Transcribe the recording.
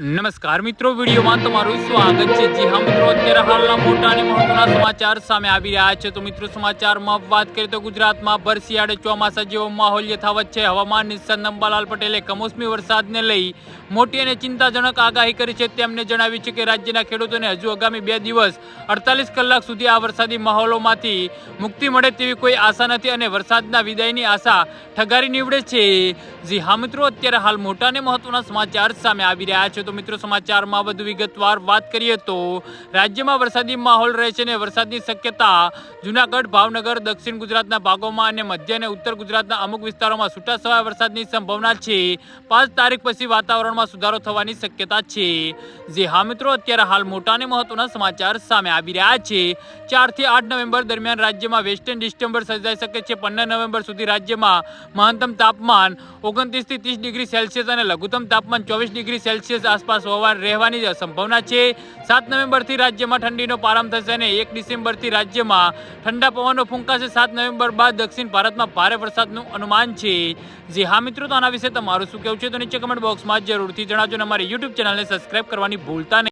નમસ્કાર મિત્રો, વિડીયોમાં તમારું સ્વાગત છે. જી હા મિત્રો, અત્યારે હાલના મોટા અને મહત્વના સમાચાર સામે આવી રહ્યા છે. તો મિત્રો, સમાચારમાં વાત કરીએ તો ગુજરાતમાં ભરશિયાળે ચોમાસા જેવો માહોલ યથાવત છે. હવામાન નિષ્ણાત અંબાલાલ પટેલે કમોસમી વરસાદને લઈ મોટી અને ચિંતાજનક આગાહી કરી છે. તેમને જણાવ્યું છે કે રાજ્યના ખેડૂતોને હજુ આગામી બે દિવસ અડતાલીસ કલાક સુધી આ વરસાદી માહોલોમાંથી મુક્તિ મળે તેવી કોઈ આશા નથી અને વરસાદના વિદાયની આશા ઠગારી નીવડે છે. જી હા મિત્રો, અત્યારે હાલ મોટા અને મહત્વના સમાચાર સામે આવી રહ્યા છે. તો મિત્રો સમાચારમાં વધુ વિગતવાર વાત કરીએ તો રાજ્યમાં વરસાદી માહોલ રહે છે અને વરસાદની શક્યતા જુનાગઢ, ભાવનગર, દક્ષિણ ગુજરાતના ભાગોમાં અને મધ્ય અને ઉત્તર ગુજરાતના અમુક વિસ્તારોમાં છૂટાછવાયા વરસાદની સંભાવના છે. પાંચ તારીખ પછી વાતાવરણમાં સુધારો થવાની શક્યતા છે. જે હા મિત્રો, અત્યારે હાલ મોટા અને મહત્વના સમાચાર સામે આવી રહ્યા છે. ચારથી આઠ નવેમ્બર દરમિયાન રાજ્યમાં વેસ્ટર્ન ડિસ્ટર્બન્સ સર્જાઈ શકે છે. પંદર નવેમ્બર સુધી રાજ્યમાં મહત્તમ તાપમાન ઓગણત્રીસથી ત્રીસ ડિગ્રી સેલ્સિયસ અને લઘુત્તમ તાપમાન ચોવીસ ડિગ્રી સેલ્સિયસ આસપાસ હોવા રહેવાની સંભાવના છે. સાત નવેમ્બરથી રાજ્યમાં ઠંડીનો પ્રારંભ થશે અને એક ડિસેમ્બરથી રાજ્યમાં ઠંડા પવનો ફૂંકાશે. સાત નવેમ્બર બાદ દક્ષિણ ભારતમાં ભારે વરસાદનું અનુમાન છે. જે હા મિત્રો, તો આના વિશે તમારું શું કહેવું છે? તો નીચે કમેન્ટ બોક્સમાં જરૂરથી જણાવજો અને અમારી યુટ્યુબ ચેનલને સબસ્ક્રાઈબ કરવાની ભૂલતા નહીં.